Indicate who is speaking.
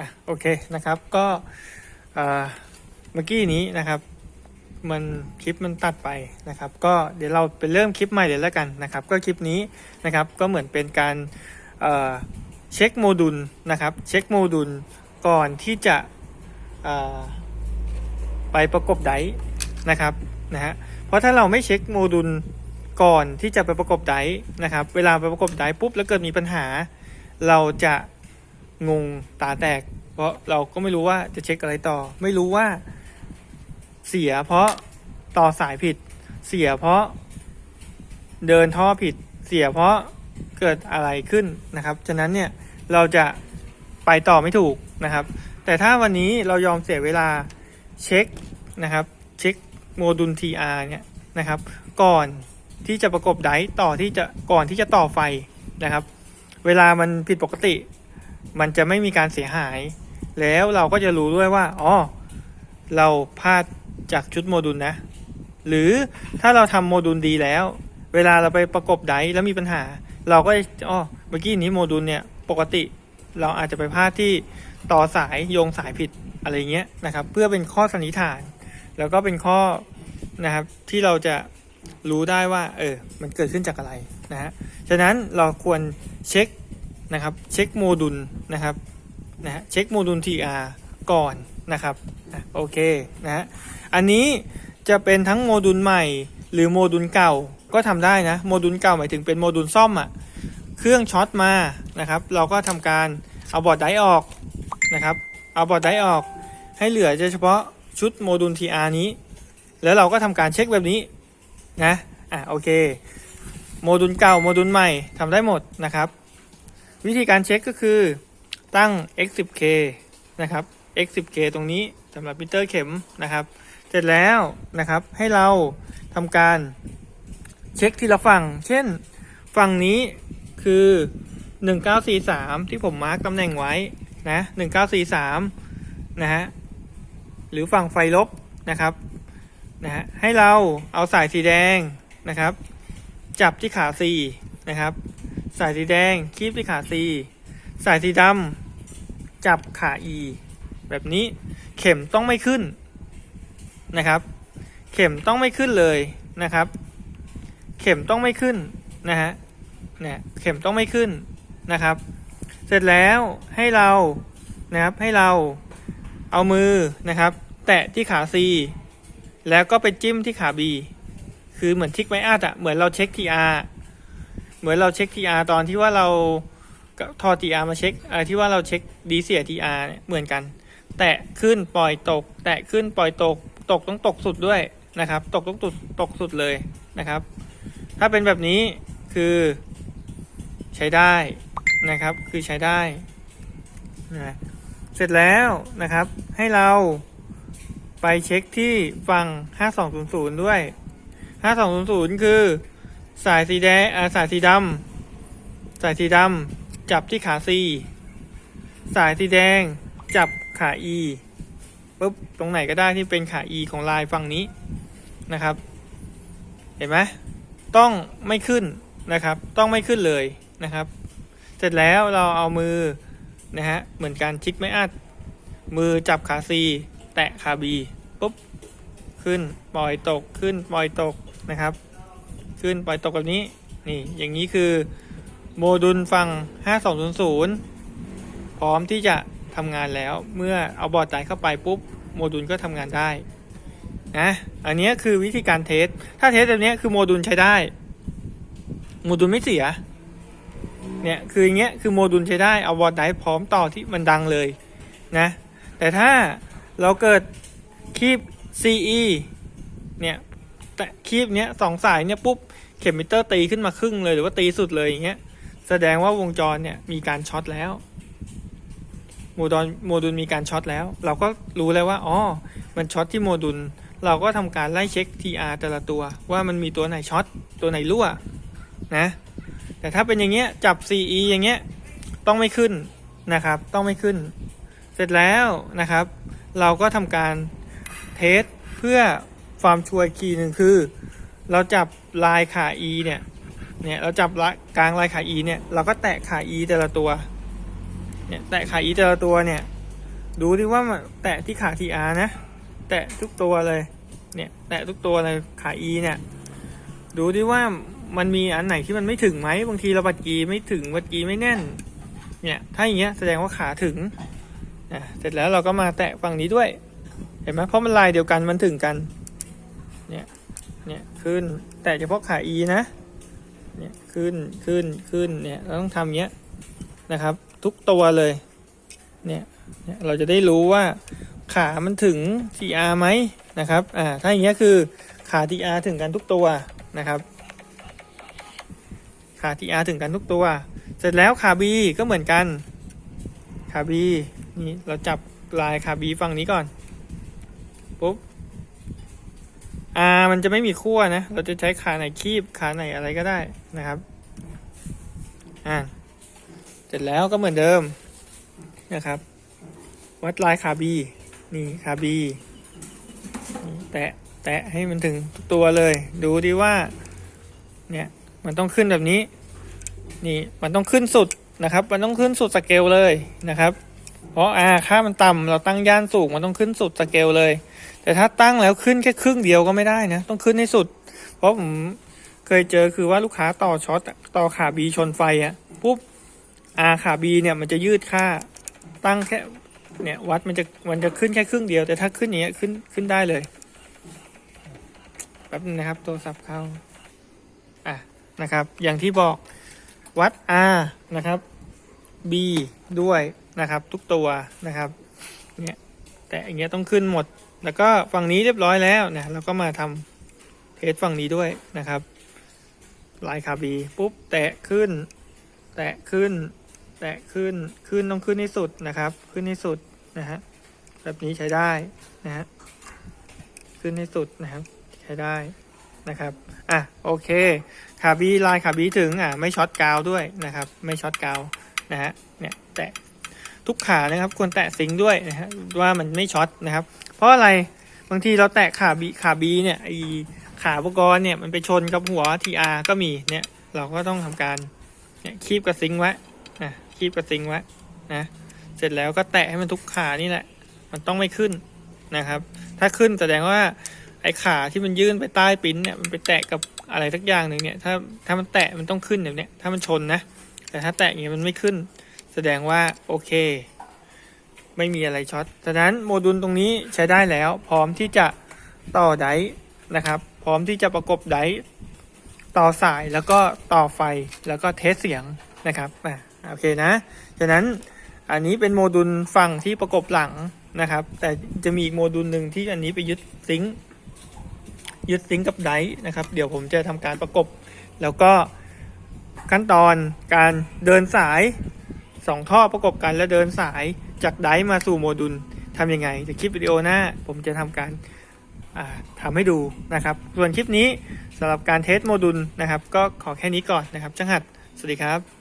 Speaker 1: อะโอเคนะครับก็เมื่อกี้นี้นะครับมันคลิปมันตัดไปนะครับ ก็เดี๋ยวเราไปเริ่มคลิปใหม่เลยแล้วกันนะครับ ก็คลิปนี้นะครับก็เหมือนเป็นการเเช็คโมดูลนะครับ เช็คโมดูลก่อนที่จะไปประกบไดนะครับนะฮะเพราะถ้าเราไม่เช็คโมดูลก่อนที่จะไปประกบไดนะครับ เวลาไปประกบไดปุ๊บแล้วเกิดมีปัญหา เราจะ งงตาแตก เพราะเราก็ไม่รู้ว่าจะเช็คอะไรต่อ ไม่รู้ว่า เสียเพราะต่อสายผิด เสียเพราะ เดินท่อผิด เสียเพราะเกิดอะไรขึ้นนะครับ ฉะนั้นเนี่ยเราจะไปต่อไม่ถูกนะครับ แต่ถ้าวันนี้เรายอมเสียเวลาเช็คนะครับ เช็คโมดูล TR เนี่ยนะครับ ก่อนที่จะประกบไดต่อที่จะก่อนที่จะต่อไฟนะครับ เวลามันผิดปกติ มันจะไม่มีการเสียหาย แล้วเราก็จะรู้ด้วยว่าอ๋อเราพลาดจากชุดโมดูลนะ หรือถ้าเราทำโมดูลดีแล้ว เวลาเราไปประกบไดร์แล้วมีปัญหา เราก็อ๋อเมื่อกี้นี้โมดูลเนี่ยปกติเราอาจจะไปพลาดที่ต่อสายโยงสายผิดอะไรเงี้ยนะครับ เพื่อเป็นข้อสันนิษฐาน แล้วก็เป็นข้อนะครับที่เราจะรู้ได้ว่า เออ มันเกิดขึ้นจากอะไรนะฮะ ฉะนั้นเราควรเช็ค นะครับเช็คโมดูลนะครับนะฮะเช็คโมดูล TR ก่อนนะครับอะโอเคนะฮะอันนี้จะเป็นทั้งโมดูลใหม่หรือโมดูลเก่าก็ทำได้นะโมดูลเก่าหมายถึงเป็นโมดูลซ่อมอะ่ะเครื่องช็อตมานะครับเราก็ทำการเอาบอร์ดไดออกนะครับเอาบอร์ดไดออก ให้เหลือเฉพาะชุดโมดูล TR นี้ แล้วเราก็ทำการเช็คแบบนี้นะอะโอเคโมดูลเก่าโมดูลใหม่ทำได้หมดนะครับ วิธีการเช็คก็คือตั้ง x10k นะครับ x10k ตรงนี้สำหรับมิเตอร์เข็มนะครับ เสร็จแล้วนะครับให้เราทำการเช็คทีละฝั่ง เช่นฝั่งนี้คือ 1943 ที่ผมมาร์กตำแหน่งไว้นะ 1943 นะฮะ หรือฝั่งไฟลบนะครับ นะฮะ ให้เราเอาสายสีแดงนะครับ จับที่ขา C นะครับ สายสีแดงคีบที่ขา C สายสีดำจับขา E แบบนี้เข็มต้องไม่ขึ้นนะครับ เข็มต้องไม่ขึ้นเลยนะครับ เข็มต้องไม่ขึ้นนะฮะเนี่ยเข็มต้องไม่ขึ้นนะครับ เสร็จแล้วให้เรานะครับให้เราเอามือนะครับ แตะที่ขา C แล้วก็ไปจิ้มที่ขา B คือเหมือนทิกไมอัดอะเหมือนเราเช็ค TR เหมือนเราเช็ค TR ตอนที่ว่าเราทอ TR มาเช็คที่ว่าเราเช็คดีเสีย TR เนี่ยเหมือนกัน แตะขึ้นปล่อยตก แตะขึ้นปล่อยตก ตกต้องตกสุดด้วยนะครับ ตกต้องตกตกสุดเลยนะครับ ถ้าเป็นแบบนี้คือใช้ได้นะครับ คือใช้ได้นะเสร็จแล้วนะครับ ให้เราไปเช็คที่ฝั่ง 5200 ด้วย 5200 คือ สายสีแดงสายสีดำสายสีดำจับที่ขา C สายสีแดงจับขา E ปุ๊บตรงไหนก็ได้ที่เป็นขา E ของลายฝั่งนี้นะครับ เห็นไหมต้องไม่ขึ้นนะครับ ต้องไม่ขึ้นเลยนะครับ เสร็จแล้วเราเอามือนะฮะเหมือนการชิกไม่อัด มือจับขา C แตะขา B ปุ๊บขึ้นปล่อยตกขึ้นปล่อยตกนะครับ ขึ้นปล่อยตกแบบนี้นี่อย่างนี้คือโมดูลฟัง5200 พร้อมที่จะทำงานแล้วเมื่อเอาบอร์ดไดเข้าไปปุ๊บโมดูลก็ทำงานได้นะอันนี้คือวิธีการเทส ถ้าเทสแบบนี้คือโมดูลใช้ได้ โมดูลไม่เสียเนี่ยคืออย่างเงี้ยคือโมดูลใช้ได้เอาบอร์ดไดพร้อมต่อที่มันดังเลยนะแต่ถ้าเราเกิดคีบ CE เนี่ยแต่คีบเนี้ยสองสายเนี่ยปุ๊บ เข็มมิเตอร์ตีขึ้นมาครึ่งเลยหรือว่าตีสุดเลยอย่างเงี้ย แสดงว่าวงจรเนี่ยมีการช็อตแล้วโมดูลโมดูลมีการช็อตแล้ว เราก็รู้แล้วว่าอ๋อมันช็อตที่โมดูลเราก็ทำการไล่เช็ค TR แต่ละตัวว่ามันมีตัวไหนช็อตตัวไหนรั่วนะแต่ถ้าเป็นอย่างเงี้ยจับ CE อย่างเงี้ยต้องไม่ขึ้นนะครับ ต้องไม่ขึ้น เสร็จแล้วนะครับ เราก็ทำการเทสเพื่อความชัวร์อีกทีหนึ่งคือ เราจับลายขา E เนี่ย เนี่ยเราจับละกลางลายขา E เนี่ย เราก็แตะขา E แต่ละตัว เนี่ยแตะขา E แต่ละตัวเนี่ย ดูดิว่ามันแตะที่ขา TR นะ แตะทุกตัวเลย เนี่ย แตะทุกตัวเลยขา E เนี่ย ดูดิว่ามันมีอันไหนที่มันไม่ถึงไหมบางทีเราบัดกีไม่ถึงบัดกีไม่แน่น เนี่ยถ้าอย่างเงี้ยแสดงว่าขาถึงอะเสร็จแล้วเราก็มาแตะฝั่งนี้ด้วย เห็นไหมเพราะมันลายเดียวกันมันถึงกัน เนี่ย เนี่ยขึ้นแต่เฉพาะขา E นะเนี่ยขึ้นขึ้นขึ้นเนี่ยเราต้องทำเงี้ยนะครับ ทุกตัวเลยเนี่ยเนี่ยเราจะได้รู้ว่าขามันถึง TR ไหมนะครับอ่าถ้าอย่างเงี้ยคือขา TR ถึงกันทุกตัวนะครับขา TR ถึงกันทุกตัว เสร็จแล้วขา B ก็เหมือนกันขา B นี่เราจับลายขา B ฝั่งนี้ก่อนปุ๊บ R มันจะไม่มีขั้วนะ เราจะใช้ขาไหนคีบขาไหนอะไรก็ได้นะครับ อ่า เสร็จแล้วก็เหมือนเดิมนะครับ วัดลายขาบีนี่ขาบีแตะแตะให้มันถึงตัวเลย ดูดิว่า เนี่ย มันต้องขึ้นแบบนี้ นี่ มันต้องขึ้นสุดนะครับ มันต้องขึ้นสุดสเกลเลยนะครับ เพราะอ่าค่ามันต่ำเราตั้งย่านสูงมันต้องขึ้นสุดสเกลเลย แต่ถ้าตั้งแล้วขึ้นแค่ครึ่งเดียวก็ไม่ได้นะต้องขึ้นให้สุด เพราะผมเคยเจอคือว่าลูกค้าต่อช็อตต่อขาบีชนไฟอะปุ๊บอาขาบีเนี่ยมันจะยืดค่าตั้งแค่เนี่ยวัดมันจะมันจะขึ้นแค่ครึ่งเดียว แต่ถ้าขึ้นอย่างเงี้ยขึ้นขึ้นได้เลยแป๊บนึงนะครับโทรศัพท์เข้าอะนะครับ อย่างที่บอกวัด R นะครับ B ด้วย นะครับ ทุกตัวนะครับเนี่ยแต่อย่างเงี้ยต้องขึ้นหมด แล้วก็ฝั่งนี้เรียบร้อยแล้วนะเราก็มาทำเทสฝั่งนี้ด้วยนะครับลายคาบีปุ๊บแตะขึ้น แตะขึ้น แตะขึ้นขึ้นต้องขึ้นให้สุดนะครับ ขึ้นให้สุดนะฮะแบบนี้ใช้ได้นะฮะขึ้นให้สุดนะครับ ใช้ได้นะครับอะโอเคคาบีลายคาบีถึงอะไม่ช็อตกาวด้วยนะครับ ไม่ช็อตกาวนะฮะเนี่ยแตะ ทุกขานะครับควรแตะซิงค์ด้วยนะฮะว่ามันไม่ช็อตนะครับ เพราะอะไรบางทีเราแตะขาบีขาบีเนี่ยไอขาอุปกรณ์เนี่ยมันไปชนกับหัว TR ก็มีเนี่ยเราก็ต้องทำการเนี่ยคีบกับซิงไว้นะคีบกับซิงไว้นะเสร็จแล้วก็แตะให้มันทุกขานี่แหละ มันต้องไม่ขึ้นนะครับ ถ้าขึ้นแสดงว่าไอขาที่มันยื่นไปใต้ปิ้นเนี่ยมันไปแตะกับอะไรสักอย่างหนึ่งเนี่ยถ้าถ้ามันแตะมันต้องขึ้นแบบเนี้ยถ้ามันชนนะ แต่ถ้าแตะอย่างเงี้ยมันไม่ขึ้น แสดงว่าโอเค ไม่มีอะไรช็อตฉะนั้นโมดูลตรงนี้ใช้ได้แล้ว พร้อมที่จะต่อได์นะครับ พร้อมที่จะประกบได์ต่อสายแล้วก็ต่อไฟแล้วก็เทสเสียงนะครับอ่าโอเคนะ ฉะนั้นอันนี้เป็นโมดูลฝั่งที่ประกบหลังนะครับ แต่จะมีอีกโมดูลหนึ่งที่อันนี้ไปยึดซิงยึดซิงกับไดนะครับ เดี๋ยวผมจะทำการประกบ แล้วก็ขั้นตอนการเดินสาย สองท่อประกบกันแล้วเดินสายจากไดร์มาสู่โมดูลทำยังไงจะคลิปวิดีโอหน้าผมจะทำการอ่าทำให้ดูนะครับ ส่วนคลิปนี้สำหรับการเทสโมดูลนะครับ ก็ขอแค่นี้ก่อนนะครับจังหัด สวัสดีครับ